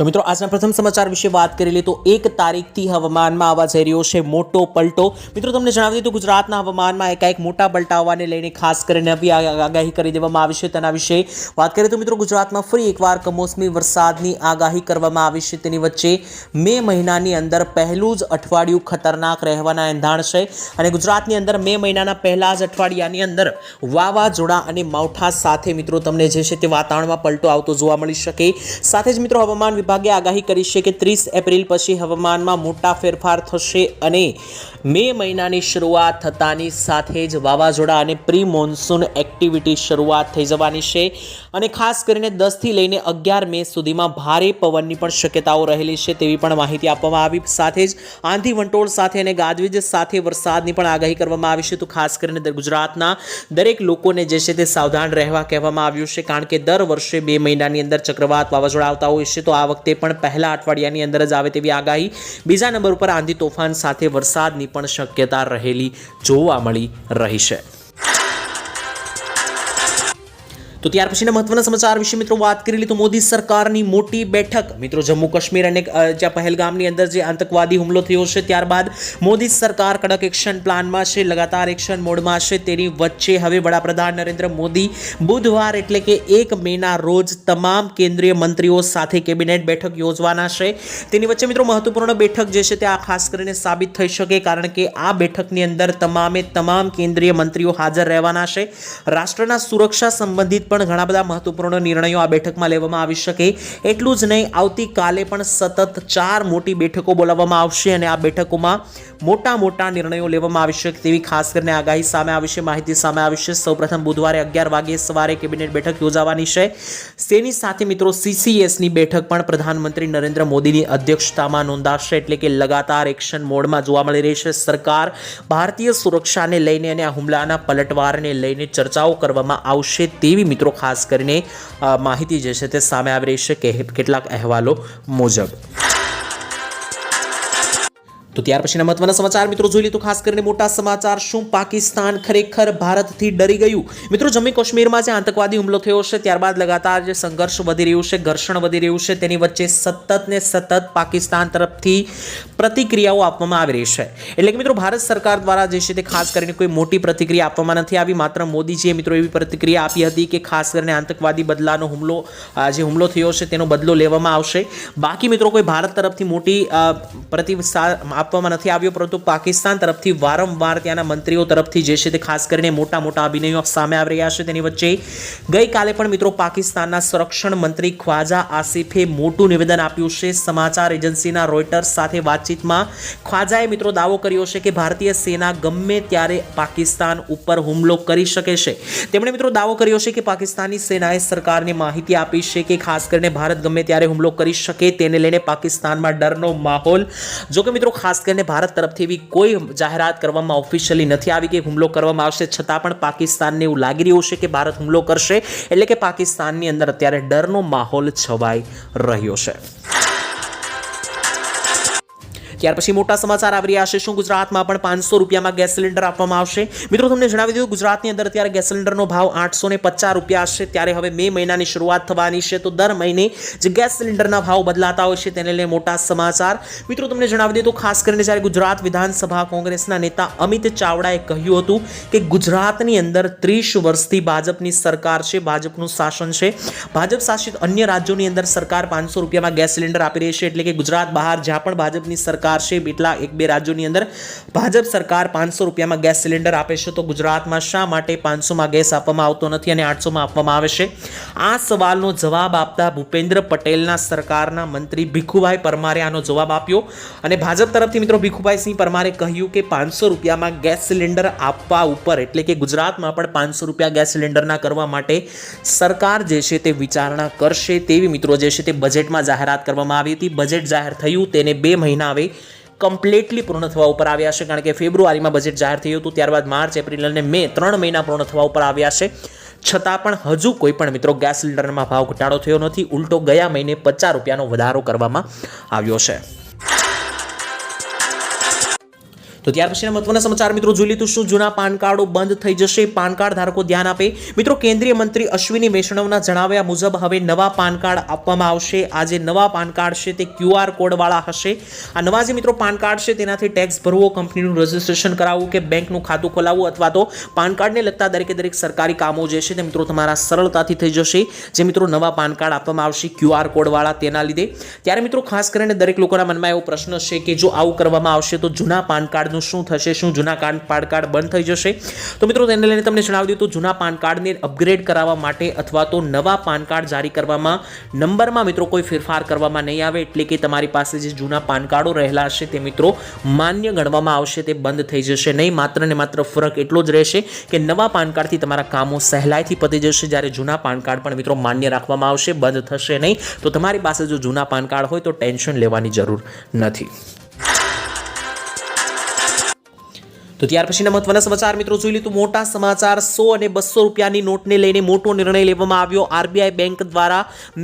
તો મિત્રો, આજના પ્રથમ સમાચાર વિશે વાત કરી લઈએ તો એક તારીખથી હવામાનમાં આવવા જઈ રહ્યો છે મોટો પલટો. મિત્રો, તમને જણાવી તો ગુજરાતના હવામાનમાં એકાએક મોટા પલટાવાને લઈને ખાસ કરીને નવી આગાહી કરી દેવામાં આવી છે તેના વિશે વાત કરીએ તો મિત્રો, ગુજરાતમાં ફરી એકવાર કમોસમી વરસાદની આગાહી કરવામાં આવી છે તેની વચ્ચે મે મહિનાની અંદર પહેલું જ અઠવાડિયું ખતરનાક રહેવાના એંધાણ છે અને ગુજરાતની અંદર મે મહિનાના પહેલા જ અઠવાડિયાની અંદર વાવાઝોડા અને માવઠા સાથે મિત્રો, તમને જે છે તે વાતાવરણમાં પલટો આવતો જોવા મળી શકે. સાથે જ મિત્રો, હવામાન વિભાગે આગાહી કરી છે કે ત્રીસ એપ્રિલ પછી હવામાનમાં મોટા ફેરફાર થશે અને મે મહિનાની શરૂઆત થતાની સાથે જ વાવાઝોડા અને પ્રી મોન્સૂન એક્ટિવિટી શરૂઆત થઈ જવાની છે. અને ખાસ કરીને દસથી લઈને અગિયાર મે સુધીમાં ભારે પવનની પણ શક્યતાઓ રહેલી છે તેવી પણ માહિતી આપવામાં આવી. સાથે જ આંધી વંટોળ સાથે અને ગાજવીજ સાથે વરસાદની પણ આગાહી કરવામાં આવી છે. તો ખાસ કરીને ગુજરાતના દરેક લોકોને જે છે તે સાવધાન રહેવા કહેવામાં આવ્યું છે. કારણ કે દર વર્ષે બે મહિનાની અંદર ચક્રવાત વાવાઝોડા આવતા હોય છે. તો આ વખતે પણ પહેલા અઠવાડિયાની અંદર જ આવે તેવી આગાહી. બીજા નંબર ઉપર આંધી તોફાન સાથે વરસાદની પણ શક્યતા રહેલી જોવા મળી રહી છે. તો ત્યાર પછીના મહત્વના સમાચાર વિશે મિત્રો વાત કરી તો મોદી સરકારની મોટી બેઠક. મિત્રો જમ્મુ કાશ્મીર અને જ્યાં પહેલગામની અંદર જે આતંકવાદી હુમલો થયો છે, ત્યારબાદ મોદી સરકાર કડક એક્શન પ્લાનમાં છે, લગાતાર એક્શન મોડમાં છે તેની વચ્ચે. હવે વડાપ્રધાન નરેન્દ્ર મોદી બુધવાર એટલે કે એક મેના રોજ તમામ કેન્દ્રીય મંત્રીઓ સાથે કેબિનેટ બેઠક યોજવાના છે. તેની વચ્ચે મિત્રો મહત્વપૂર્ણ બેઠક જે છે તે આ ખાસ કરીને સાબિત થઈ શકે કારણ કે આ બેઠકની અંદર તમામે તમામ કેન્દ્રીય મંત્રીઓ હાજર રહેવાના છે. રાષ્ટ્રના સુરક્ષા સંબંધિત પણ ઘણા બધા મહત્વપૂર્ણ નિર્ણયો આ બેઠકમાં લેવામાં આવી શકે. એટલું જ નહીં, આવતીકાલે પણ સતત ચાર મોટી બેઠકો બોલાવવામાં આવશે અને આ બેઠકોમાં મોટા મોટા નિર્ણયો લેવામાં આવી શકે તેવી ખાસ કરીને આગાહી સામે આવી છે, માહિતી સામે આવી છે. સૌપ્રથમ બુધવારે અગિયાર વાગે સવારે કેબિનેટ બેઠક યોજાવાની છે. તેની સાથે મિત્રો સીસીએસની બેઠક પણ પ્રધાનમંત્રી નરેન્દ્ર મોદીની અધ્યક્ષતામાં નોંધાશે, એટલે કે લગાતાર એક્શન મોડમાં જોવા મળી રહી છે. સરકાર ભારતીય સુરક્ષાને લઈને અને આ હુમલાના પલટવારને લઈને ચર્ચાઓ કરવામાં આવશે તેવી ખાસ કરીને માહિતી જે છે તે સામે આવી રહી છે કેટલાક અહેવાલો મુજબ. તો ત્યાર પછીના મહત્વના સમાચાર. મિત્રો, જોઈ તો ખાસ કરીને મોટા સમાચાર. શું પાકિસ્તાન ખરેખર ભારતથી ડરી ગયું? મિત્રો, જમ્મુ કાશ્મીરમાં જે આતંકવાદી હુમલો થયો છે, ત્યારબાદ લગાતાર જે સંઘર્ષ વધી રહ્યું છે, ઘર્ષણ વધી રહ્યું છે, તેની વચ્ચે સતત ને સતત પાકિસ્તાન તરફથી પ્રતિક્રિયાઓ આપવામાં આવી રહી છે. એટલે કે મિત્રો, ભારત સરકાર દ્વારા જે છે તે ખાસ કરીને કોઈ મોટી પ્રતિક્રિયા આપવામાં નથી આવી. માત્ર મોદીજીએ મિત્રો એવી પ્રતિક્રિયા આપી હતી કે ખાસ કરીને આતંકવાદી બદલાનો હુમલો જે હુમલો થયો છે તેનો બદલો લેવામાં આવશે. બાકી મિત્રો, કોઈ ભારત તરફથી મોટી પ્રતિસાદ આપવામાં નથી આવ્યો, પરંતુ પાકિસ્તાન તરફથી વારંવાર ત્યાંના મંત્રીઓ તરફથી જે છે તે ખાસ કરીને મોટા મોટા અભિનયો સામે આવી રહ્યા છે. તેની વચ્ચે ગઈકાલે પણ મિત્રો પાકિસ્તાનના સંરક્ષણ મંત્રી ખ્વાજા આસિફે મોટું નિવેદન આપ્યું છે. સમાચાર એજન્સીના રોયટર્સ સાથે વાતચીતમાં ખ્વાજાએ મિત્રો દાવો કર્યો છે કે ભારતીય સેના ગમે ત્યારે પાકિસ્તાન ઉપર હુમલો કરી શકે છે. તેમણે મિત્રો દાવો કર્યો છે કે પાકિસ્તાની સેનાએ સરકારને માહિતી આપી છે કે ખાસ કરીને ભારત ગમે ત્યારે હુમલો કરી શકે, તેને લઈને પાકિસ્તાનમાં ડરનો માહોલ. જો કે મિત્રો ખાસ કરીને ભારત તરફથી એવી કોઈ જાહેરાત કરવામાં ઓફિશિયલી નથી આવી કે હુમલો કરવામાં આવશે. છતાં પણ પાકિસ્તાનને એવું લાગી રહ્યું છે કે ભારત હુમલો કરશે. એટલે કે પાકિસ્તાનની અંદર અત્યારે ડરનો માહોલ છવાઈ રહ્યો છે. ત્યાર પછી મોટા સમાચાર આવી રહ્યા છે. શું ગુજરાતમાં પણ પાંચસો રૂપિયામાં ગેસ સિલિન્ડર આપવામાં આવશે? મિત્રો, તમને જણાવી દઉં, ગુજરાતની અંદર અત્યારે ગેસ સિલિન્ડરનો ભાવ આઠસો ને પચાસ રૂપિયા છે. ત્યારે હવે મે મહિનાની શરૂઆત થવાની છે. તો દર મહિને જે ગેસ સિલિન્ડરના ભાવ બદલાતા હોય છે તેને લઈને મોટા સમાચાર. મિત્રો, તમને જણાવી દીધું ખાસ કરીને જ્યારે ગુજરાત વિધાનસભા કોંગ્રેસના નેતા અમિત ચાવડાએ કહ્યું હતું કે ગુજરાતની અંદર ત્રીસ વર્ષથી ભાજપની સરકાર છે, ભાજપનું શાસન છે. ભાજપ શાસિત અન્ય રાજ્યોની અંદર સરકાર પાંચસો રૂપિયામાં ગેસ સિલિન્ડર આપી રહી છે. એટલે કે ગુજરાત બહાર જ્યાં પણ ભાજપની સરકાર છે. એટલા એક બે રાજ્યોની અંદર ભાજપ સરકાર પાંચસો રૂપિયામાં ગેસ સિલિન્ડર આપે છે તો ગુજરાતમાં શા માટે પાંચસોમાં ગેસ આપવામાં આવતો નથી અને આઠસોમાં આપવામાં આવે છે? આ સવાલનો જવાબ આપતા ભૂપેન્દ્ર પટેલના સરકારના મંત્રી ભીખુભાઈ પરમારે આનો જવાબ આપ્યો. અને ભાજપ તરફથી મિત્રો ભીખુભાઈ સિંહ પરમારે કહ્યું કે પાંચસો રૂપિયામાં ગેસ સિલિન્ડર આપવા ઉપર, એટલે કે ગુજરાતમાં પણ પાંચસો રૂપિયા ગેસ સિલિન્ડરના કરવા માટે સરકાર જે છે તે વિચારણા કરશે તેવી મિત્રો જે છે તે બજેટમાં જાહેરાત કરવામાં આવી હતી. બજેટ જાહેર થયું, તેને બે મહિના હવે કમ્પ્લીટલી પૂર્ણ થવા ઉપર આવ્યા છે, કારણ કે ફેબ્રુઆરીમાં બજેટ જાહેર થયું હતું, ત્યારબાદ માર્ચ, એપ્રિલ અને મે ત્રણ મહિના પૂર્ણ થવા ઉપર આવ્યા છે. છતાં પણ હજુ કોઈ પણ મિત્રો ગેસ સિલિન્ડરમાં ભાવ ઘટાડો થયો નથી, ઉલટો ગયા મહિને પચાસ રૂપિયાનો વધારો કરવામાં આવ્યો છે. તો ત્યાર પછીના મહત્વના સમાચાર મિત્રો જોઈ લીધું શું? જૂના પાન કાર્ડો બંધ થઈ જશે, પાન કાર્ડ ધારકો ધ્યાન આપે. મિત્રો, કેન્દ્રીય મંત્રી અશ્વિની વૈષ્ણવના જણાવ્યા મુજબ હવે નવા પાન કાર્ડ આપવામાં આવશે. આ જે નવા પાન કાર્ડ છે તે ક્યુઆર કોડવાળા હશે. આ નવા જે મિત્રો પાન કાર્ડ છે તેનાથી ટેક્સ ભરવો, કંપનીનું રજિસ્ટ્રેશન કરાવવું કે બેંકનું ખાતું ખોલાવવું અથવા તો પાન કાર્ડને લગતા દરેકે દરેક સરકારી કામો જે છે તે મિત્રો તમારા સરળતાથી થઈ જશે. જે મિત્રો નવા પાન કાર્ડ આપવામાં આવશે ક્યુઆર કોડવાળા તેના લીધે. ત્યારે મિત્રો ખાસ કરીને દરેક લોકોના મનમાં એવો પ્રશ્ન છે કે જો આવું કરવામાં આવશે તો જૂના પાન કાર્ડનું શું થશે? શું જૂના કાર્ડ પાન કાર્ડ બંધ થઈ જશે? તો મિત્રો, તેને લઈને તમને જણાવી દઉં તો જૂના પાન કાર્ડને અપગ્રેડ કરાવવા માટે અથવા તો નવા પાન કાર્ડ જારી કરવામાં નંબરમાં મિત્રો કોઈ ફેરફાર કરવામાં નહીં આવે, એટલે કે તમારી પાસે જે જૂના પાન કાર્ડો રહેલા હશે તે મિત્રો માન્ય ગણવામાં આવશે, તે બંધ થઈ જશે નહીં. માત્ર ને માત્ર ફરક એટલો જ રહેશે કે નવા પાન કાર્ડથી તમારા કામો સહેલાઈથી પતી જશે. જ્યારે જૂના પાન કાર્ડ પણ મિત્રો માન્ય રાખવામાં આવશે, બંધ થશે નહીં. તો તમારી પાસે જો જૂના પાન કાર્ડ હોય તો ટેન્શન લેવાની જરૂર નથી. તો ત્યાર પછીના મહત્વના સમાચાર મિત્રો જોઈ લીધું. મોટા સમાચાર સો અને બસો રૂપિયાની નોટને લઈને મોટો નિર્ણય લેવામાં આવ્યો. આરબીઆઈ બેંક દ્વારા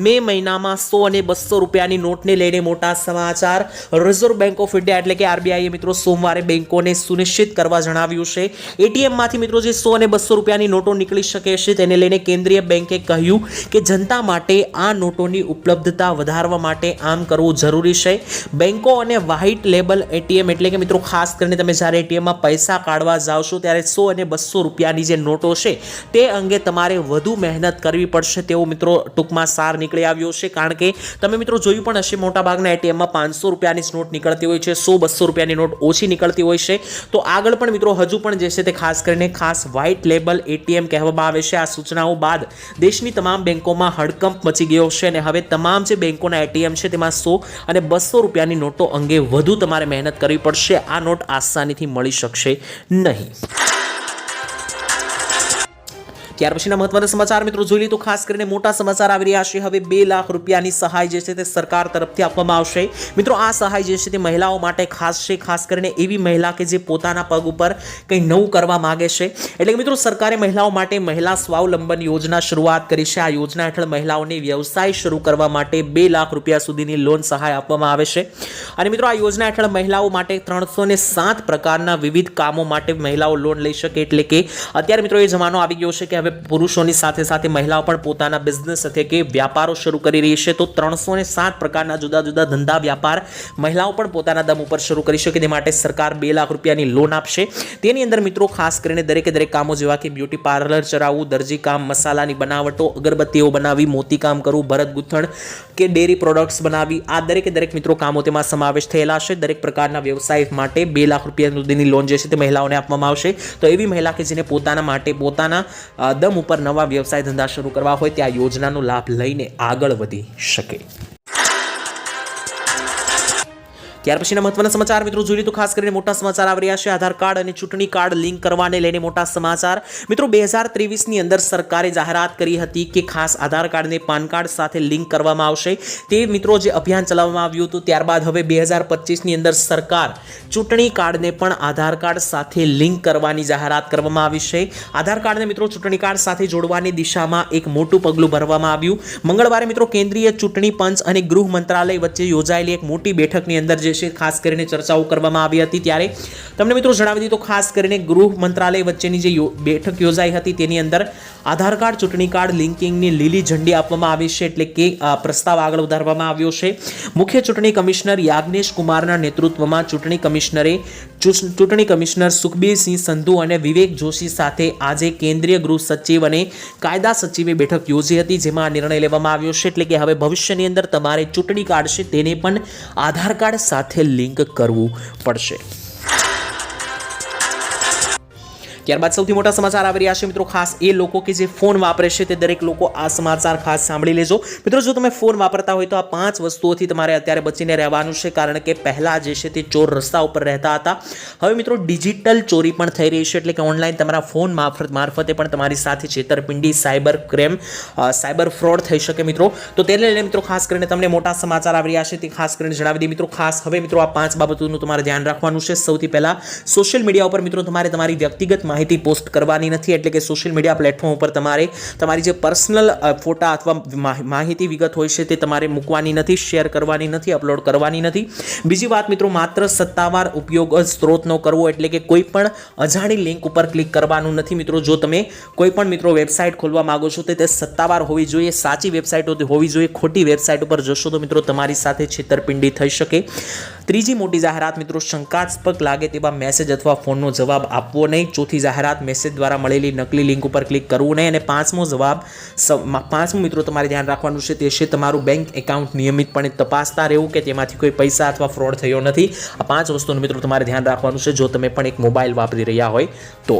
મે મહિનામાં સો અને બસો રૂપિયાની નોટને લઈને મોટા સમાચાર. રિઝર્વ બેંક ઓફ ઇન્ડિયા એટલે કે આરબીઆઈએ મિત્રો સોમવારે બેંકોને સુનિશ્ચિત કરવા જણાવ્યું છે. એટીએમમાંથી મિત્રો જે સો અને બસો રૂપિયાની નોટો નીકળી શકે છે તેને લઈને કેન્દ્રીય બેંકે કહ્યું કે જનતા માટે આ નોટોની ઉપલબ્ધતા વધારવા માટે આમ કરવું જરૂરી છે. બેંકો અને વ્હાઇટ લેબલ એટીએમ એટલે કે મિત્રો ખાસ કરીને તમે જ્યારે એટીએમમાં પૈસા પૈસા કાઢવા જાઓ ત્યારે સો અને બસો રૂપિયાની જે નોટો છે તે અંગે તમારે વધુ મહેનત કરવી પડશે તેવો મિત્રો ટૂંકમાં સાર નીકળી આવ્યો છે. કારણ કે તમે મિત્રો જોયું પણ હશે, મોટાભાગના એટીએમમાં પાંચસો રૂપિયાની નોટ નીકળતી હોય છે, સો બસો રૂપિયાની નોટ ઓછી નીકળતી હોય છે. તો આગળ પણ મિત્રો હજુ પણ જે છે તે ખાસ કરીને ખાસ વ્હાઇટ લેબલ એટીએમ કહેવામાં આવે છે. આ સૂચનાઓ બાદ દેશની તમામ બેંકોમાં હડકંપ મચી ગયો છે અને હવે તમામ જે બેંકોના એટીએમ છે તેમાં સો અને બસો રૂપિયાની નોટો અંગે વધુ તમારે મહેનત કરવી પડશે. આ નોટ આસાનીથી મળી શકશે. નહીં. ત્યાર પછીના મહત્વના સમાચાર મિત્રો જોઈ લીધું ખાસ કરીને મોટા સમાચાર આવી રહ્યા છે. હવે બે લાખ રૂપિયાની સહાય જે છે તે સરકાર તરફથી આપવામાં આવશે. મિત્રો આ સહાય જે છે તે મહિલાઓ માટે ખાસ છે, ખાસ કરીને એવી મહિલા કે જે પોતાના પગ ઉપર કંઈ નવું કરવા માગે છે. એટલે કે મિત્રો સરકારે મહિલાઓ માટે મહિલા સ્વાવલંબન યોજના શરૂઆત કરી છે. આ યોજના હેઠળ મહિલાઓને વ્યવસાય શરૂ કરવા માટે બે લાખ રૂપિયા સુધીની લોન સહાય આપવામાં આવે છે. અને મિત્રો આ યોજના હેઠળ મહિલાઓ માટે ત્રણસો સાત પ્રકારના વિવિધ કામો માટે મહિલાઓ લોન લઈ શકે. એટલે કે અત્યારે મિત્રો એ જમાનો આવી ગયો છે કે હવે પુરુષોની સાથે સાથે મહિલાઓ પણ પોતાના બિઝનેસ સાથે કે વ્યાપારો શરૂ કરી રહી છે. તો ત્રણસો ને સાત પ્રકારના જુદા જુદા ધંધા વ્યાપાર મહિલાઓ પણ પોતાના દમ ઉપર શરૂ કરી શકે તે માટે સરકાર બે લાખ રૂપિયાની લોન આપશે. તેની અંદર મિત્રો ખાસ કરીને દરેકે દરેક કામો જેવા કે બ્યુટી પાર્લર ચલાવવું દરજી કામ, મસાલાની બનાવટો, અગરબત્તીઓ બનાવી મોતી કામ કરવું, ભરત ગૂંથણ કે ડેરી પ્રોડક્ટ્સ બનાવી આ દરેકે દરેક મિત્રો કામો તેમાં સમાવેશ થયેલા છે. દરેક પ્રકારના વ્યવસાય માટે બે લાખ રૂપિયા સુધીની લોન જે છે તે મહિલાઓને આપવામાં આવશે. તો એવી મહિલા કે જેને પોતાના માટે પોતાના અ, દમ ઉપર નવા વ્યવસાય ધંધા શરૂ કરવા હોય તે આ યોજનાનો લાભ લઈને આગળ વધી શકે. ત્યાર પછીના મહત્વના સમાચાર મિત્રો જોઈએ તો ખાસ કરીને મોટા સમાચાર આવી રહ્યા છે. આધાર કાર્ડ અને ચૂંટણી કાર્ડ લિંક કરવાને લઈને મોટા સમાચાર. મિત્રો, બે હજાર ત્રેવીસની અંદર સરકારે જાહેરાત કરી હતી કે ખાસ આધાર કાર્ડને પાન કાર્ડ સાથે લિંક કરવામાં આવશે. તે મિત્રો જે અભિયાન ચલાવવામાં આવ્યું હતું, ત્યારબાદ હવે બે હજાર પચીસની અંદર સરકાર ચૂંટણી કાર્ડને પણ આધાર કાર્ડ સાથે લિંક કરવાની જાહેરાત કરવામાં આવી છે. આધાર કાર્ડને મિત્રો ચૂંટણી કાર્ડ સાથે જોડવાની દિશામાં એક મોટું પગલું ભરવામાં આવ્યું. મંગળવારે મિત્રો કેન્દ્રીય ચૂંટણી પંચ અને ગૃહ મંત્રાલય વચ્ચે યોજાયેલી એક મોટી બેઠકની અંદર જે છે ખાસ કરીને ચર્ચાઓ કરવામાં આવી હતી ત્યારે. તમને મિત્રો જણાવી દીધું ખાસ કરીને ગૃહ મંત્રાલય વચ્ચેની જે બેઠક યોજાઈ હતી તેની અંદર આધાર કાર્ડ, ચૂંટણી કાર્ડ, લિંકિંગની લીલી ઝંડી આપવામાં આવી છે એટલે કે પ્રસ્તાવ આગળ વધારવામાં આવ્યો છે. મુખ્ય ચૂંટણી કમિશનર યાજ્ઞેશ કુમારના નેતૃત્વમાં ચૂંટણી કમિશનરે ચૂંટણી કમિશનર સુખબીરસિંહ સંધુ અને વિવેક જોશી સાથે આજે કેન્દ્રીય ગૃહ સચિવ અને કાયદા સચિવે બેઠક યોજી હતી, જેમાં આ નિર્ણય લેવામાં આવ્યો છે. એટલે કે હવે ભવિષ્યની અંદર તમારે ચૂંટણી કાર્ડ છે, તેને પણ આધાર કાર્ડ સાથે લિંક કરવું પડશે. ત્યારબાદ સૌથી મોટા સમાચાર આવી રહ્યા છે મિત્રો. ખાસ એ લોકો કે જે ફોન વાપરે છે તે દરેક લોકો આ સમાચાર ખાસ સાંભળી લેજો. મિત્રો, જો તમે ફોન વાપરતા હોય તો આ પાંચ વસ્તુઓથી તમારે અત્યારે બચીને રહેવાનું છે, કારણ કે પહેલાં જે છે તે ચોર રસ્તા ઉપર રહેતા હતા. હવે મિત્રો, ડિજિટલ ચોરી પણ થઈ રહી છે, એટલે કે ઓનલાઈન તમારા ફોન મારફત મારફતે પણ તમારી સાથે છેતરપિંડી, સાયબર ક્રેમ સાયબર ફ્રોડ થઈ શકે મિત્રો. તો તેને લઈને મિત્રો, ખાસ કરીને તમને મોટા સમાચાર આવી રહ્યા છે તે ખાસ કરીને જણાવી દઈએ મિત્રો. ખાસ હવે મિત્રો આ પાંચ બાબતોનું તમારે ધ્યાન રાખવાનું છે. સૌથી પહેલાં સોશિયલ મીડિયા ઉપર મિત્રો તમારે તમારી વ્યક્તિગત માહિતી પોસ્ટ કરવાની નથી, એટલે કે સોશિયલ મીડિયા પ્લેટફોર્મ ઉપર તમારે તમારી જે પર્સનલ ફોટા અથવા માહિતી વિગત હોય છે તે તમારે મૂકવાની નથી, શેર કરવાની નથી, અપલોડ કરવાની નથી. બીજી વાત મિત્રો, માત્ર સત્તાવાર ઉપયોગ સ્ત્રોતનો કરવો એટલે કે કોઈ પણ અજાણી લિંક ઉપર ક્લિક કરવાનું નથી મિત્રો. જો તમે કોઈ પણ મિત્રો વેબસાઇટ ખોલવા માંગો છો તો તે સત્તાવાર હોવી જોઈએ, સાચી વેબસાઇટ હોવી જોઈએ, ખોટી વેબસાઇટ ઉપર જશો તો મિત્રો તમારી સાથે છેતરપિંડી થઈ શકે. ત્રીજી મોટી જાહેરાત મિત્રો, શંકાસ્પદ લાગે તેવા મેસેજ અથવા ફોનનો જવાબ આપવો નહીં. ચોથી જાહેરાત મેસેજ દ્વારા મળેલી નકલી લિંક ઉપર ક્લિક કરવું નહીં અને પાંચમો જવાબ પાંચમું મિત્રો તમારે ધ્યાન રાખવાનું છે તે છે તમારું બેંક એકાઉન્ટ નિયમિતપણે તપાસતા રહેવું કે તેમાંથી કોઈ પૈસા અથવા ફ્રોડ થયો નથી. આ પાંચ વસ્તુનું મિત્રો તમારે ધ્યાન રાખવાનું છે જો તમે પણ એક મોબાઈલ વાપરી રહ્યા હોય તો.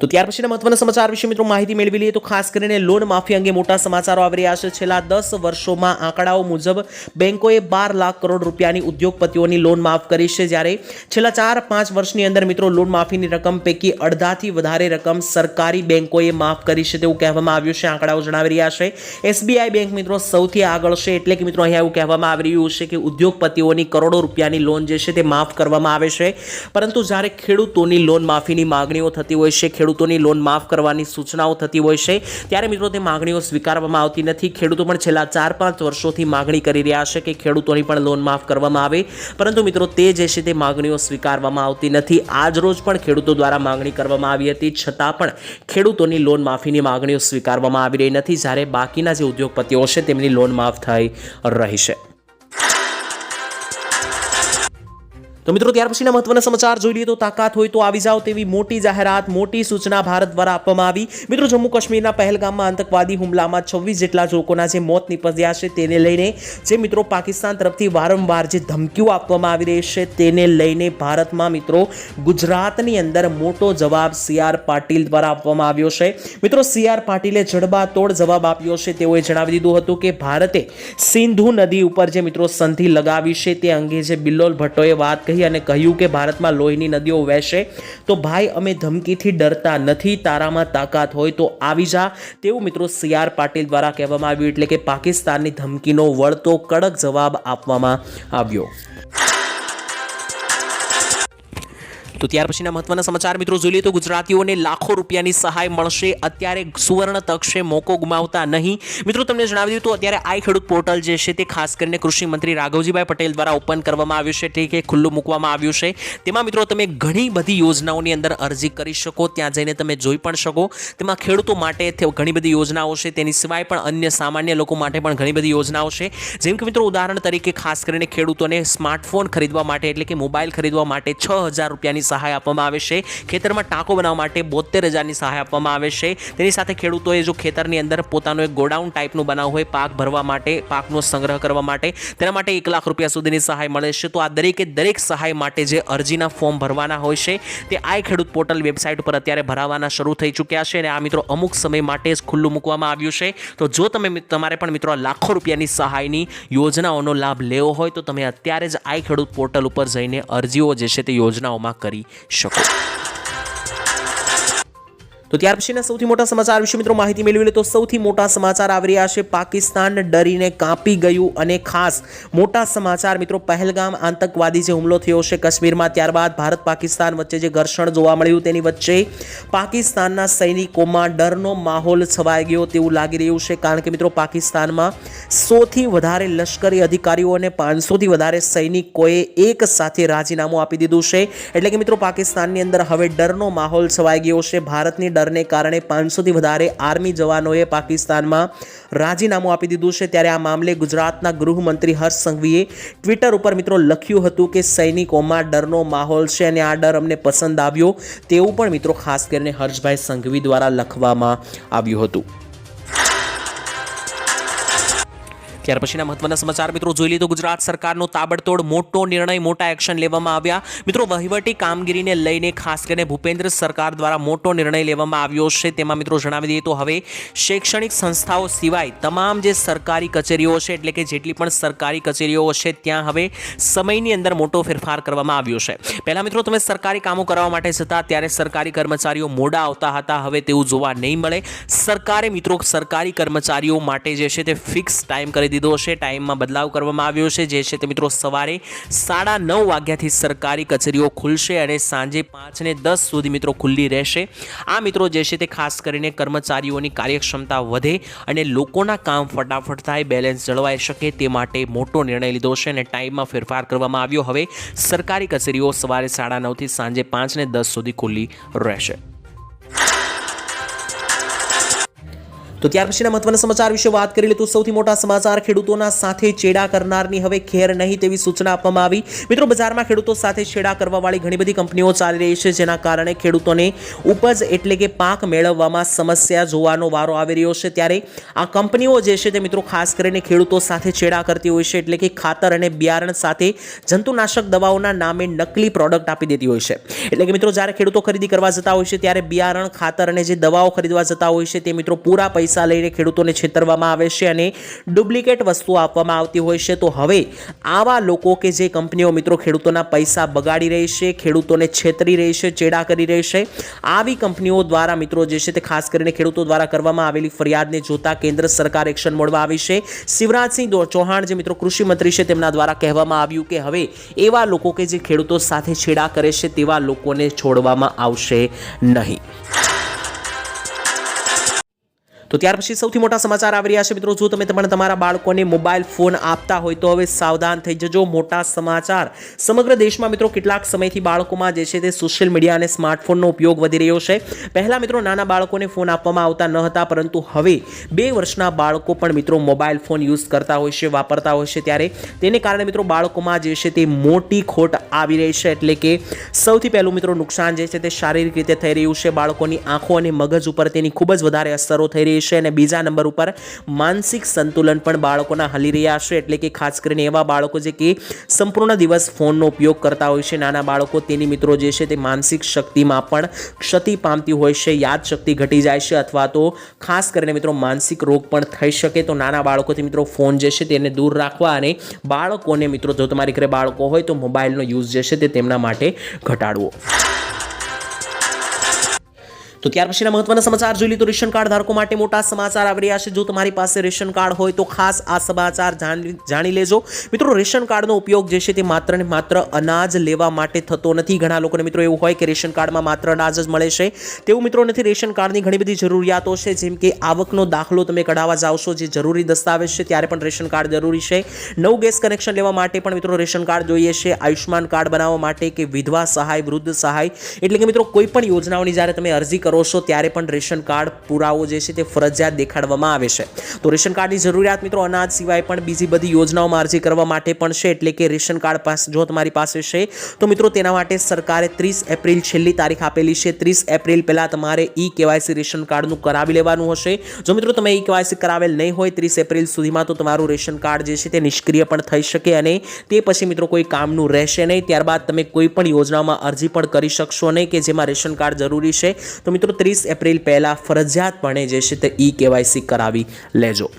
તો ત્યાર પછીના મહત્વના સમાચાર વિશે મિત્રો માહિતી મેળવી લઈએ. તો ખાસ કરીને લોન માફી અંગે મોટા સમાચારો આવી રહ્યા છે. છેલ્લા દસ વર્ષોમાં આંકડાઓ મુજબ બેન્કોએ બાર લાખ કરોડ રૂપિયાની ઉદ્યોગપતિઓની લોન માફ કરી છે. જ્યારે છેલ્લા ચાર પાંચ વર્ષની અંદર મિત્રો લોન માફીની રકમ પૈકી અડધાથી વધારે રકમ સરકારી બેંકોએ માફ કરી છે તેવું કહેવામાં આવ્યું છે. આંકડાઓ જણાવી રહ્યા છે. એસબીઆઈ બેંક મિત્રો સૌથી આગળ છે એટલે કે મિત્રો અહીંયા એવું કહેવામાં આવી રહ્યું છે કે ઉદ્યોગપતિઓની કરોડો રૂપિયાની લોન જે છે તે માફ કરવામાં આવે છે. પરંતુ જ્યારે ખેડૂતોની લોન માફીની માગણીઓ થતી હોય છે ખેડૂતોની લોન માફ કરવાની સૂચનાઓ થતી હોય છે. ત્યારે મિત્રો તે માગણીઓ સ્વીકારવામાં આવતી નથી. ખેડૂતો પણ છેલ્લા ચાર પાંચ વર્ષોથી માગણી કરી રહ્યા છે કે ખેડૂતોની પણ લોન માફ કરવામાં આવે. પરંતુ મિત્રો તે જે છે તે માગણીઓ સ્વીકારવામાં આવતી નથી. આજ રોજ પણ ખેડૂતો દ્વારા માગણી કરવામાં આવી હતી. છતાં પણ ખેડૂતોની લોન માફીની માગણીઓ સ્વીકારવામાં આવી રહી નથી. જ્યારે બાકીના જે ઉદ્યોગપતિઓ છે તેમની લોન માફ થઈ રહી છે. તો મિત્રો, ત્યાર પછીના મહત્વના સમાચાર જોઈ લઈએ તો તાકાત હોય તો આવી જાઓ તેવી મોટી જાહેરાત, મોટી સૂચના ભારત દ્વારા આપવામાં આવી. મિત્રો, જમ્મુ કાશ્મીરના પહેલગામમાં આતંકવાદી હુમલામાં છવ્વીસ જેટલા લોકોના જે મોત નીપજ્યા છે તેને લઈને જે મિત્રો પાકિસ્તાન તરફથી વારંવાર જે ધમકીઓ આપવામાં આવી રહી છે તેને લઈને ભારતમાં મિત્રો, ગુજરાતની અંદર મોટો જવાબ સી આર પાટીલ દ્વારા આપવામાં આવ્યો છે. મિત્રો, સી આર પાટીલે જડબાતોડ જવાબ આપ્યો છે. તેઓએ જણાવી દીધું હતું કે ભારતે સિંધુ નદી ઉપર જે મિત્રો સંધિ લગાવી છે તે અંગે જે બિલ્લોલ ભટ્ટોએ વાત કહી અને કહ્યું કે ભારતમાં લોહીની નદીઓ વહેશે, તો ભાઈ અમે ધમકીથી ડરતા નથી, તારામાં તાકાત હોય તો આવી જા. તેવું મિત્રો સી આર પાટીલ દ્વારા કહેવામાં આવ્યું, એટલે કે પાકિસ્તાનની ધમકીનો વળતો કડક જવાબ આપવામાં આવ્યો. તો ત્યાર પછીના મહત્વના સમાચાર મિત્રો જોઈએ તો ગુજરાતીઓને લાખો રૂપિયાની સહાય મળશે. અત્યારે સુવર્ણ તક છે મોકો ગુમાવતા નહીં. મિત્રો તમને જણાવી દઉં તો અત્યારે આઈ ખેડૂત પોર્ટલ જે છે તે ખાસ કરીને કૃષિ મંત્રી રાઘવજીભાઈ પટેલ દ્વારા ઓપન કરવામાં આવ્યું છે. છે, ખુલ્લું મૂકવામાં આવ્યું છે. તેમાં મિત્રો તમે ઘણી બધી યોજનાઓની અંદર અરજી કરી શકો, ત્યાં જઈને તમે જોઈ પણ શકો. તેમાં ખેડૂતો માટે ઘણી બધી યોજનાઓ છે. તેની સિવાય પણ અન્ય સામાન્ય લોકો માટે પણ ઘણી બધી યોજનાઓ છે. જેમ કે મિત્રો ઉદાહરણ તરીકે ખાસ કરીને ખેડૂતોને સ્માર્ટફોન ખરીદવા માટે, એટલે કે મોબાઈલ ખરીદવા માટે છ હજાર રૂપિયાની સહાય આપવામાં આવે છે. ખેતરમાં ટાંકો બનાવવા માટે બોતેર હજારની સહાય આપવામાં આવે છે. તેની સાથે ખેડૂતોએ જો ખેતરની અંદર પોતાનું એક ગોડાઉન ટાઈપનું બનાવવું હોય, પાક ભરવા માટે, પાકનો સંગ્રહ કરવા માટે, તેના માટે એક લાખ રૂપિયા સુધીની સહાય મળે છે. તો આ દરેકે દરેક સહાય માટે જે અરજીના ફોર્મ ભરવાના હોય છે, તે આઈ ખેડૂત પોર્ટલ વેબસાઇટ ઉપર અત્યારે ભરાવાના શરૂ થઈ ચૂક્યા છે અને આ મિત્રો અમુક સમય માટે જ ખુલ્લું મૂકવામાં આવ્યું છે. તો જો તમે તમારે પણ મિત્રો લાખો રૂપિયાની સહાયની યોજનાઓનો લાભ લેવો હોય, તો તમે અત્યારે જ આઈ ખેડૂત પોર્ટલ ઉપર જઈને અરજીઓ જે છે તે યોજનાઓમાં કરી શકો તો ત્યાર પછીના સૌથી મોટા સમાચાર વિશે મિત્રો માહિતી મેળવી લે તો સૌથી મોટા સમાચાર આવી રહ્યા છે. પાકિસ્તાન ડરીને કાપી ગયું અને ખાસ મોટા સમાચાર મિત્રો, પહેલગામ આતંકવાદી જે હુમલો થયો છે કાશ્મીરમાં, ત્યારબાદ ભારત પાકિસ્તાન વચ્ચે જે ઘર્ષણ જોવા મળ્યું તેની વચ્ચે પાકિસ્તાનના સૈનિકોમાં ડરનો માહોલ છવાઈ ગયો તેવું લાગી રહ્યું છે. કારણ કે મિત્રો, પાકિસ્તાનમાં સોથી વધારે લશ્કરી અધિકારીઓ અને પાંચસોથી વધારે સૈનિકોએ એક સાથે રાજીનામું આપી દીધું છે. એટલે કે મિત્રો, પાકિસ્તાનની અંદર હવે ડરનો માહોલ છવાઈ ગયો છે. ભારતની ડરને કારણે પાંચસોથી વધારે આર્મી જવાનોએ પાકિસ્તાનમાં રાજીનામું આપી દીધું છે. ત્યારે આ મામલે ગુજરાતના ગૃહમંત્રી હર્ષ સંઘવીએ ટ્વિટર ઉપર મિત્રો લખ્યું હતું કે સૈનિકોમાં ડરનો માહોલ છે અને આ ડર અમને પસંદ આવ્યો તેવું પણ મિત્રો ખાસ કરીને હર્ષભાઈ સંઘવી દ્વારા લખવામાં આવ્યું હતું. ત્યાર પછીના મહત્વના સમાચાર, મિત્રો, જોઈ લીધો ગુજરાત સરકારનો તાબડતોડ મોટો નિર્ણય, મોટા એક્શન લેવામાં આવ્યા. મિત્રો, વહીવટી કામગીરીને લઈને ખાસ કરીને ભૂપેન્દ્ર સરકાર દ્વારા મોટો નિર્ણય લેવામાં આવ્યો છે તેમાં, મિત્રો, જણાવી દઈએ તો હવે શૈક્ષણિક સંસ્થાઓ સિવાય તમામ જે સરકારી કચેરીઓ છે, એટલે કે જેટલી પણ સરકારી કચેરીઓ છે, ત્યાં હવે સમયની અંદર મોટો ફેરફાર કરવામાં આવ્યો છે. પહેલાં, મિત્રો, તમે સરકારી કામો કરવા માટે જતા ત્યારે સરકારી કર્મચારીઓ મોડા આવતા હતા, હવે તેવું જોવા નહીં મળે. સરકારે, મિત્રો, સરકારી કર્મચારીઓ માટે જે છે તે ફિક્સ ટાઈમ કરી દીધો દીધો છે ટાઈમમાં બદલાવ કરવામાં આવ્યો છે. જે છે તે મિત્રો સવારે સાડા નવ વાગ્યાથી સરકારી કચેરીઓ ખુલશે અને સાંજે પાંચને દસ સુધી મિત્રો ખુલ્લી રહેશે. આ મિત્રો જે છે તે ખાસ કરીને કર્મચારીઓની કાર્યક્ષમતા વધે અને લોકોના કામ ફટાફટ થાય બેલેન્સ જળવાઈ શકે તે માટે મોટો નિર્ણય લીધો છે અને ટાઈમમાં ફેરફાર કરવામાં આવ્યો. હવે સરકારી કચેરીઓ સવારે સાડા નવથી સાંજે પાંચ ને દસ સુધી ખુલ્લી રહેશે. તો ત્યાર પછીના મહત્વના સમાચાર વિશે વાત કરી લે તો સૌથી મોટા સમાચાર ખેડૂતોના સાથે ચેડા કરનારની હવે ખેર નહીં તેવી સૂચના આપવામાં આવી. મિત્રો, બજારમાં ખેડૂતો સાથે છેડા કરવાવાળી ઘણી બધી કંપનીઓ ચાલી રહી છે, જેના કારણે ખેડૂતોને ઉપજ એટલે કે પાક મેળવવામાં સમસ્યા જોવાનો વારો આવી રહ્યો છે. ત્યારે આ કંપનીઓ જે છે તે મિત્રો, ખાસ કરીને ખેડૂતો સાથે છેડા કરતી હોય છે, એટલે કે ખાતર અને બિયારણ સાથે જંતુનાશક દવાઓના નામે નકલી પ્રોડક્ટ આપી દેતી હોય છે. એટલે કે મિત્રો, જ્યારે ખેડૂતો ખરીદી કરવા જતા હોય છે, ત્યારે બિયારણ, ખાતર અને જે દવાઓ ખરીદવા જતા હોય છે, તે મિત્રો પૂરા પૈસા લઈને ખેડૂતોને છેતરવામાં આવે છે અને ડુપ્લિકેટ વસ્તુઓ આપવામાં આવતી હોય છે. તો હવે આવા લોકો કે જે કંપનીઓ મિત્રો ખેડૂતોના પૈસા બગાડી રહી છે, ખેડૂતોને છેતરી રહી છે, ચેડા કરી રહી છે, આવી કંપનીઓ દ્વારા મિત્રો જે છે તે ખાસ કરીને ખેડૂતો દ્વારા કરવામાં આવેલી ફરિયાદને જોતા કેન્દ્ર સરકાર એક્શન મળવા આવી છે. શિવરાજસિંહ ચૌહાણ જે મિત્રો કૃષિ મંત્રી છે તેમના દ્વારા કહેવામાં આવ્યું કે હવે એવા લોકો કે જે ખેડૂતો સાથે છેડા કરે છે તેવા લોકોને છોડવામાં આવશે નહીં. તો ત્યાર પછી સૌથી મોટા સમાચાર આવી રહ્યા છે મિત્રો. જો તમે તમારા તમારા બાળકોને મોબાઈલ ફોન આપતા હોય તો હવે સાવધાન થઈ જજો. મોટા સમાચાર. સમગ્ર દેશમાં મિત્રો કેટલાક સમયથી બાળકોમાં જે છે તે સોશિયલ મીડિયા અને સ્માર્ટફોનનો ઉપયોગ વધી રહ્યો છે. પહેલાં મિત્રો નાના બાળકોને ફોન આપવામાં આવતા ન હતા, પરંતુ હવે બે વર્ષના બાળકો પણ મિત્રો મોબાઈલ ફોન યુઝ કરતા હોય છે, વાપરતા હોય છે ત્યારે. તેને કારણે મિત્રો બાળકોમાં જે છે તે મોટી ખોટ આવી રહી છે. એટલે કે સૌથી પહેલું મિત્રો નુકસાન જે છે તે શારીરિક રીતે થઈ રહ્યું છે. બાળકોની આંખો અને મગજ ઉપર તેની ખૂબ જ વધારે અસરો થઈ રહી છે અને બીજા નંબર ઉપર માનસિક સંતુલન પણ બાળકોના હલી રહ્યા છે. એટલે કે ખાસ કરીને એવા બાળકો જે કે સંપૂર્ણ દિવસ ફોનનો ઉપયોગ કરતા હોય છે. નાના બાળકો, તેની મિત્રો જે છે તે માનસિક શક્તિમાં પણ ક્ષતિ પામતી હોય છે. યાદશક્તિ ઘટી જાય છે અથવા તો ખાસ કરીને મિત્રો માનસિક રોગ પણ થઈ શકે. તો નાના બાળકોથી મિત્રો ફોન જે છે તેને દૂર રાખવા અને બાળકોને મિત્રો જો તમારી ઘરે બાળકો હોય તો મોબાઈલનો યુઝ જે છે તે તેમના માટે ઘટાડવો. તો ત્યાર પછીના મહત્વના સમાચાર જોઈ લીધો રેશન કાર્ડ ધારકો માટે મોટા સમાચાર આવી રહ્યા છે. જો તમારી પાસે રેશન કાર્ડ હોય તો ખાસ આ સમાચાર જાણી લેજો. મિત્રો, રેશન કાર્ડનો ઉપયોગ જે છે તે માત્ર ને માત્ર અનાજ લેવા માટે થતો નથી. ઘણા લોકોને મિત્રો એવું હોય કે રેશન કાર્ડમાં માત્ર અનાજ જ મળે છે. તેવું મિત્રો નથી. રેશન કાર્ડની ઘણી બધી જરૂરિયાતો છે. જેમ કે આવકનો દાખલો તમે કઢાવવા જાઓ છો, જે જરૂરી દસ્તાવેજ છે, ત્યારે પણ રેશન કાર્ડ જરૂરી છે. નવું ગેસ કનેક્શન લેવા માટે પણ મિત્રો રેશન કાર્ડ જોઈએ છે. આયુષ્યમાન કાર્ડ બનાવવા માટે કે વિધવા સહાય, વૃદ્ધ સહાય. એટલે કે મિત્રો, કોઈ પણ યોજનાઓની જ્યારે તમે અરજી કરો છો ત્યારે પણ રેશન કાર્ડ પુરાવો જે છે તે ફરજિયાત દેખાડવામાં આવે છે. તો રેશન કાર્ડની જરૂરિયાત મિત્રો અનાજ સિવાય પણ બીજી બધી યોજનાઓમાં અરજી કરવા માટે પણ છે, એટલે કે રેશન કાર્ડ પાસ જો તમારી પાસે છે, તો મિત્રો તેના માટે સરકારે ત્રીસ એપ્રિલ છેલ્લી તારીખ આપેલી છે. ત્રીસ એપ્રિલ પહેલાં તમારે ઈ કેવાયસી રેશન કાર્ડનું કરાવી લેવાનું હશે. જો મિત્રો તમે ઈ કેવાયસી કરાવેલ નહીં હોય, ત્રીસ એપ્રિલ સુધીમાં તો તમારું રેશન કાર્ડ જે છે તે નિષ્ક્રિય પણ થઈ શકે અને તે પછી મિત્રો કોઈ કામનું રહેશે નહીં. ત્યારબાદ તમે કોઈ પણ યોજનામાં અરજી પણ કરી શકશો નહીં કે જેમાં રેશન કાર્ડ જરૂરી છે. તો મિત્રો ત્રીસ એપ્રિલ પહેલાં ફરજિયાતપણે જે છે તે ઈ કેવાયસી કરાવી લેજો.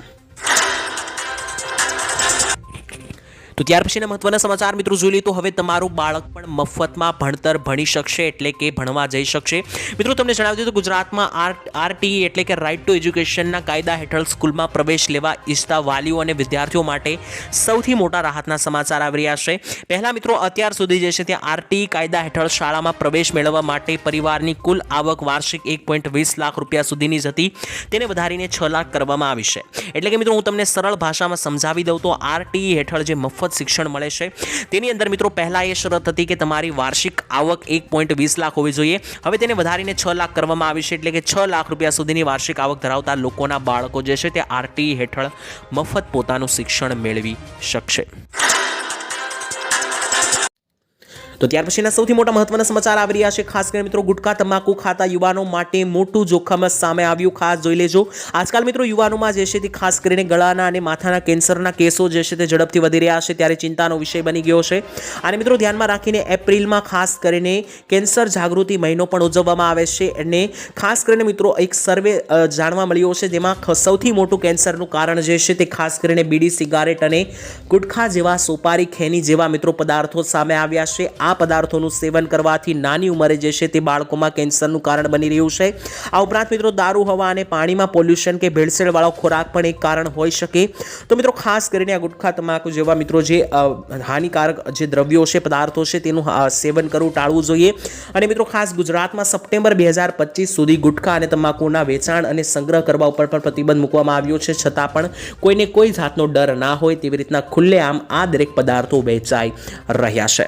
તો ત્યાર પછીના મહત્વના સમાચાર મિત્રો જોઈ લઈએ તો હવે તમારું બાળક પણ મફતમાં ભણતર ભણી શકશે એટલે કે ભણવા જઈ શકશે. મિત્રો તમને જણાવી દઉં તો ગુજરાતમાં આર, આરટીઈ એટલે કે રાઇટ ટુ એજ્યુકેશનના કાયદા હેઠળ સ્કૂલમાં પ્રવેશ લેવા ઈચ્છતા વાલીઓ અને વિદ્યાર્થીઓ માટે સૌથી મોટા રાહતના સમાચાર આવી રહ્યા છે. પહેલાં મિત્રો અત્યાર સુધી જે છે ત્યાં આરટીઈ કાયદા હેઠળ શાળામાં પ્રવેશ મેળવવા માટે પરિવારની કુલ આવક વાર્ષિક એક પોઈન્ટ વીસ લાખ રૂપિયા સુધીની જ હતી. તેને વધારીને છ લાખ કરવામાં આવી છે. એટલે કે મિત્રો હું તમને સરળ ભાષામાં સમજાવી દઉં તો આરટીઈ હેઠળ જે મફત શિક્ષણ મળે છે. તેની અંદર મિત્રો પહેલાં એ શરત હતી કે તમારી વાર્ષિક આવક એક પોઈન્ટ વીસ લાખ હોવી જોઈએ. હવે તેને વધારીને છ લાખ કરવામાં આવી છે એટલે કે છ લાખ રૂપિયા સુધીની વાર્ષિક આવક ધરાવતા લોકોના બાળકો જે છે તે આરટીઈ હેઠળ મફત પોતાનું શિક્ષણ મેળવી શકશે. તો ત્યાર પછીના સૌથી મોટા મહત્વના સમાચાર આવી રહ્યા છે. ખાસ કરીને મિત્રો ગુટખા તમાકુ ખાતા યુવાનો માટે મોટું જોખમ સામે આવ્યું. ખાસ જોઈ લેજો. આજકાલ મિત્રો યુવાનોમાં જે છે તે ખાસ કરીને ગળાના અને માથાના કેન્સરના કેસો જે છે તે ઝડપથી વધી રહ્યા છે. ત્યારે ચિંતાનો વિષય બની ગયો છે. અને મિત્રો ધ્યાનમાં રાખીને એપ્રિલમાં ખાસ કરીને કેન્સર જાગૃતિ મહિનો પણ ઉજવવામાં આવે છે. અને ખાસ કરીને મિત્રો એક સર્વે જાણવા મળ્યો છે. જેમાં સૌથી મોટું કેન્સરનું કારણ જે છે તે ખાસ કરીને બીડી, સિગારેટ અને ગુટખા જેવા સોપારી, ખેની જેવા મિત્રો પદાર્થો સામે આવ્યા છે. આ પદાર્થોનું સેવન કરવાથી નાની ઉંમરે જે છે તે બાળકોમાં કેન્સરનું કારણ બની રહ્યું છે. આ ઉપરાંત મિત્રો દારૂ, હવા અને પાણીમાં પોલ્યુશન કે ભેળસેળવાળો ખોરાક પણ એક કારણ હોઈ શકે. તો મિત્રો ખાસ કરીને આ ગુટખા તમાકુ જેવા મિત્રો જે હાનિકારક જે દ્રવ્યો છે, પદાર્થો છે તેનું સેવન કરવું ટાળવું જોઈએ. અને મિત્રો ખાસ ગુજરાતમાં સપ્ટેમ્બર બે હજાર પચીસ સુધી ગુટખા અને તમાકુના વેચાણ અને સંગ્રહ કરવા ઉપર પણ પ્રતિબંધ મૂકવામાં આવ્યો છે. છતાં પણ કોઈને કોઈ જાતનો ડર ના હોય તેવી રીતના ખુલ્લેઆમ આ દરેક પદાર્થો વેચાઈ રહ્યા છે.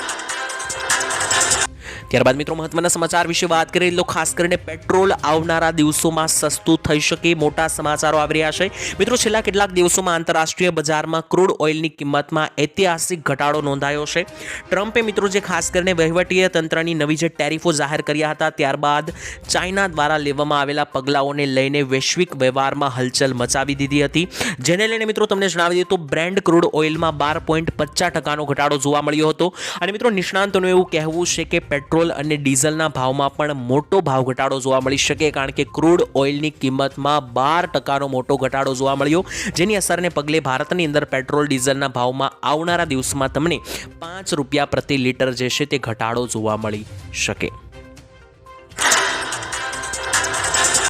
ત્યારબાદ મિત્રો મહત્વના સમાચાર વિશે વાત કરીએ તો ખાસ કરીને પેટ્રોલ આવનારા દિવસોમાં સસ્તું થઈ શકે મોટા સમાચારો આવી રહ્યા છે. મિત્રો, છેલ્લા કેટલાક દિવસોમાં આંતરરાષ્ટ્રીય બજારમાં ક્રૂડ ઓઇલની કિંમતમાં ઐતિહાસિક ઘટાડો નોંધાયો છે. ટ્રમ્પે મિત્રો, જે ખાસ કરીને વહીવટીય તંત્રની નવી જે ટેરિફો જાહેર કર્યા હતા, ત્યારબાદ ચાઇના દ્વારા લેવામાં આવેલા પગલાઓને લઈને વૈશ્વિક વ્યવહારમાં હલચલ મચાવી દીધી હતી. જેને લઈને મિત્રો, તમને જણાવી દઈએ તો બ્રેન્ડ ક્રૂડ ઓઇલમાં બાર પોઈન્ટ પચાસ ટકાનો ઘટાડો જોવા મળ્યો હતો. અને મિત્રો, નિષ્ણાંતોનું એવું કહેવું છે કે પેટ્રોલ અને ડીઝલના ભાવમાં પણ મોટો ભાવ ઘટાડો જોવા મળી શકે, કારણ કે ક્રૂડ ઓઇલની કિંમતમાં બાર ટકાનો મોટો ઘટાડો જોવા મળ્યો. જેની અસરને પગલે ભારતની અંદર પેટ્રોલ ડીઝલના ભાવમાં આવનારા દિવસમાં તમને પાંચ રૂપિયા પ્રતિ લીટર જે છે તે ઘટાડો જોવા મળી શકે.